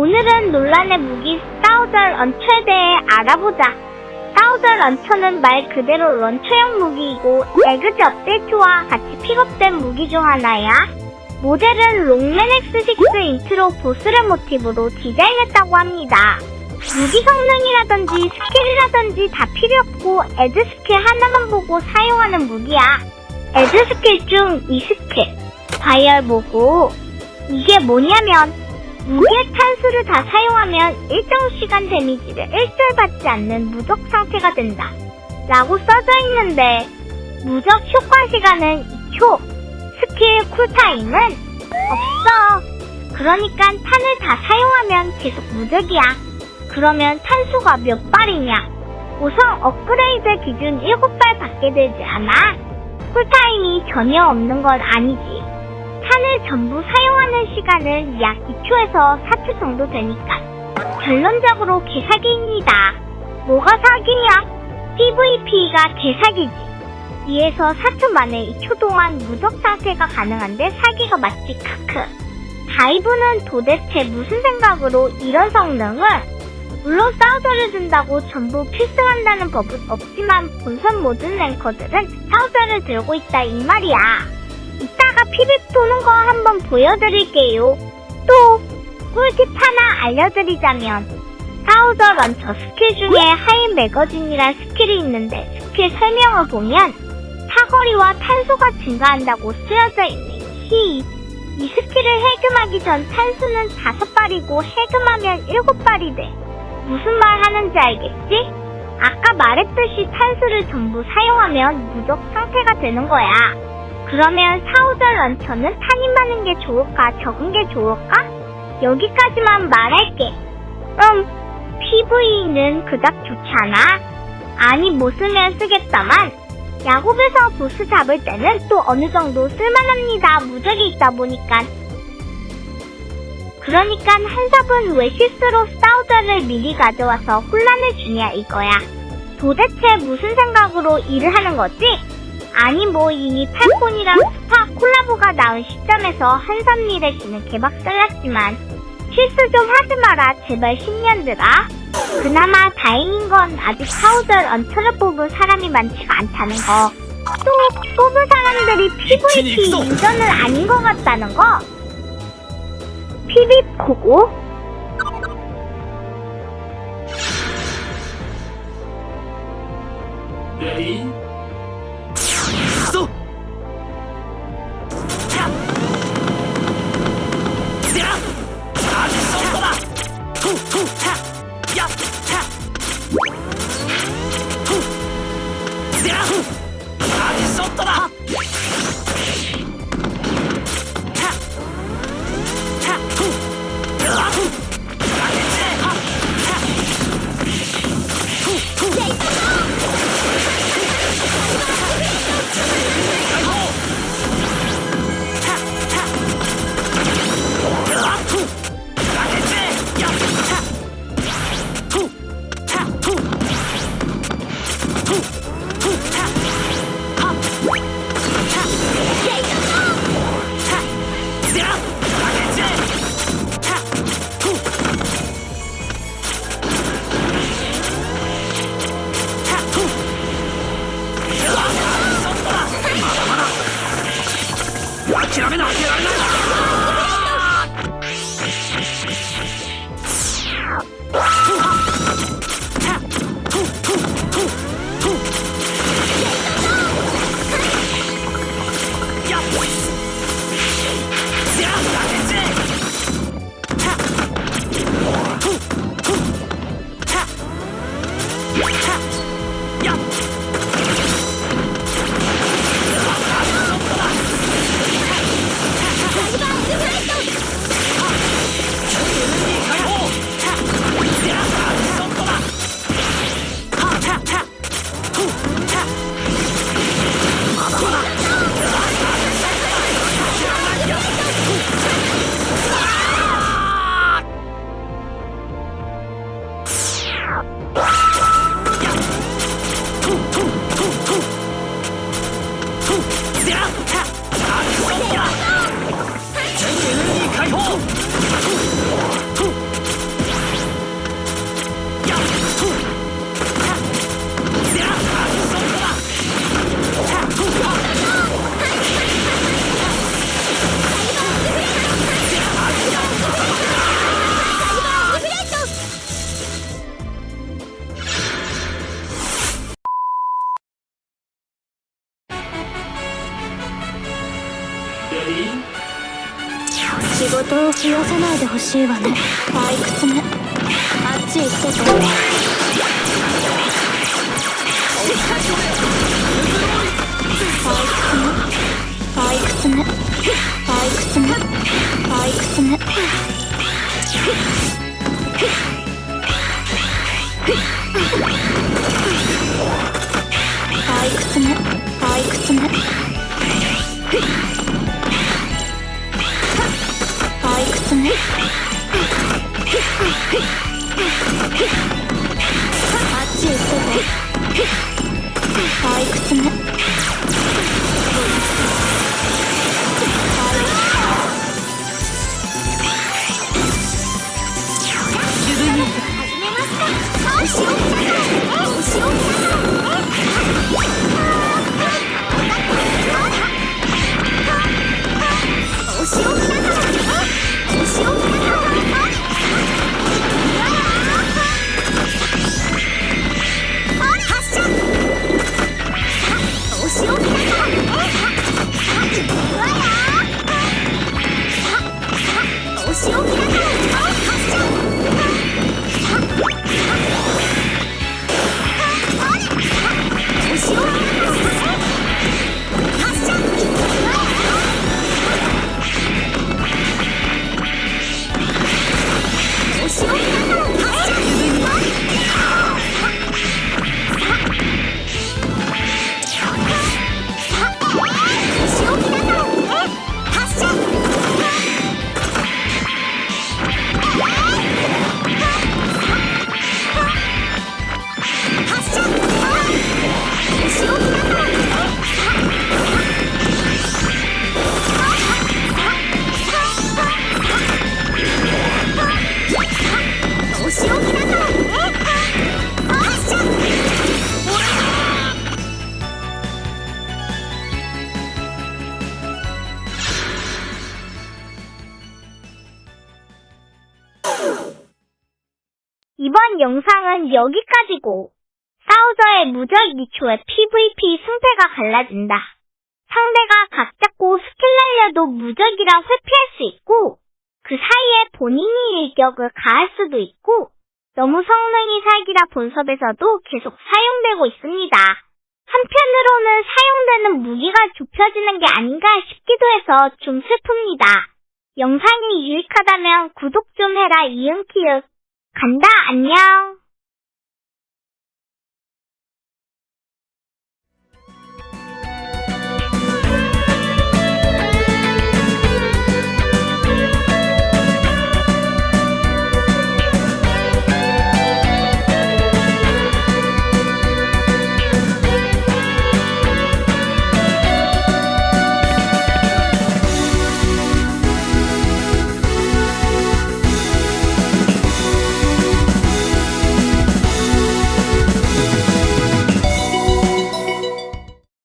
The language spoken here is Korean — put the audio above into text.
오늘은 논란의 무기 스타우저 런처에 대해 알아보자. 스타우저 런처는 말 그대로 런처형 무기이고 에그즈 업데이트와 같이 픽업된 무기 중 하나야. 모델은 롱맨 X6 인트로 보스를 모티브로 디자인했다고 합니다. 무기 성능이라든지 스킬이라든지 다 필요 없고 에드 스킬 하나만 보고 사용하는 무기야. 에드 스킬 중 이 스킬, 바이얼 보고 이게 뭐냐면 무기의 탄수를 다 사용하면 일정 시간 데미지를 일절 받지 않는 무적 상태가 된다. 라고 써져 있는데 무적 효과 시간은 2초, 스킬 쿨타임은 없어. 그러니까 탄을 다 사용하면 계속 무적이야. 그러면 탄수가 몇 발이냐? 우선 업그레이드 기준 7발 받게 되지 않아? 쿨타임이 전혀 없는 건 아니지. 탄을 전부 사용하는 시간은 약 2초에서 4초 정도 되니까. 결론적으로 개사기입니다. 뭐가 사기냐? PVP가 개사기지. 2에서 4초 만에 2초 동안 무적 상태가 가능한데 사기가 맞지 크크. 다이브는 도대체 무슨 생각으로 이런 성능을 물론 사우저를 준다고 전부 필승한다는 법은 없지만 본선 모든 랭커들은 사우저를 들고 있다 이 말이야. 이따가 피빅 도는 거 한번 보여드릴게요. 또 꿀팁 하나 알려드리자면 사우저 런처 스킬 중에 하이 매거진이란 스킬이 있는데 스킬 설명을 보면 사거리와 탄소가 증가한다고 쓰여져 있네. 히. 이 스킬을 해금하기 전 탄수는 5발이고 해금하면 7발이 돼. 무슨 말 하는지 알겠지? 아까 말했듯이 탄수를 전부 사용하면 무적 상태가 되는 거야. 그러면 사우저 런처는 많은 게 좋을까 적은 게 좋을까? 여기까지만 말할게. 음, PV는 그닥 좋지 않아? 아니 못 쓰면 쓰겠다만 야곱에서 보스 잡을 때는 또 어느 정도 쓸만합니다. 무적이 있다 보니까. 그러니까 한섭은 왜 실수로 사우저를 미리 가져와서 혼란을 주냐 이거야. 도대체 무슨 생각으로 일을 하는 거지? 아니 뭐 이미 팔콘이랑 스파 콜라보가 나온 시점에서 한선미래 씨는 개박살 났지만 실수 좀 하지 마라 제발 10년들아. 그나마 다행인 건 아직 사우저를 얹혀서 뽑은 사람이 많지가 않다는 거. 또 뽑은 사람들이 PVP 유저는 아닌 것 같다는 거. PV 보고 레 仕事を増やさないでほしいわね。退屈ね。あっち行ってて。退屈ね。退屈ね。退屈ね。退っち行ってて。退屈ね 이번 영상은 여기까지고 사우저의 무적 2초에 PVP 승패가 갈라진다. 상대가 각 잡고 스킬 날려도 무적이라 회피할 수 있고 그 사이에 본인이 일격을 가할 수도 있고 너무 성능이 사기라 본섭에서도 계속 사용되고 있습니다. 한편으로는 사용되는 무기가 좁혀지는 게 아닌가 싶기도 해서 좀 슬픕니다. 영상이 유익하다면 구독 좀 해라 이응키읔 간다. 안녕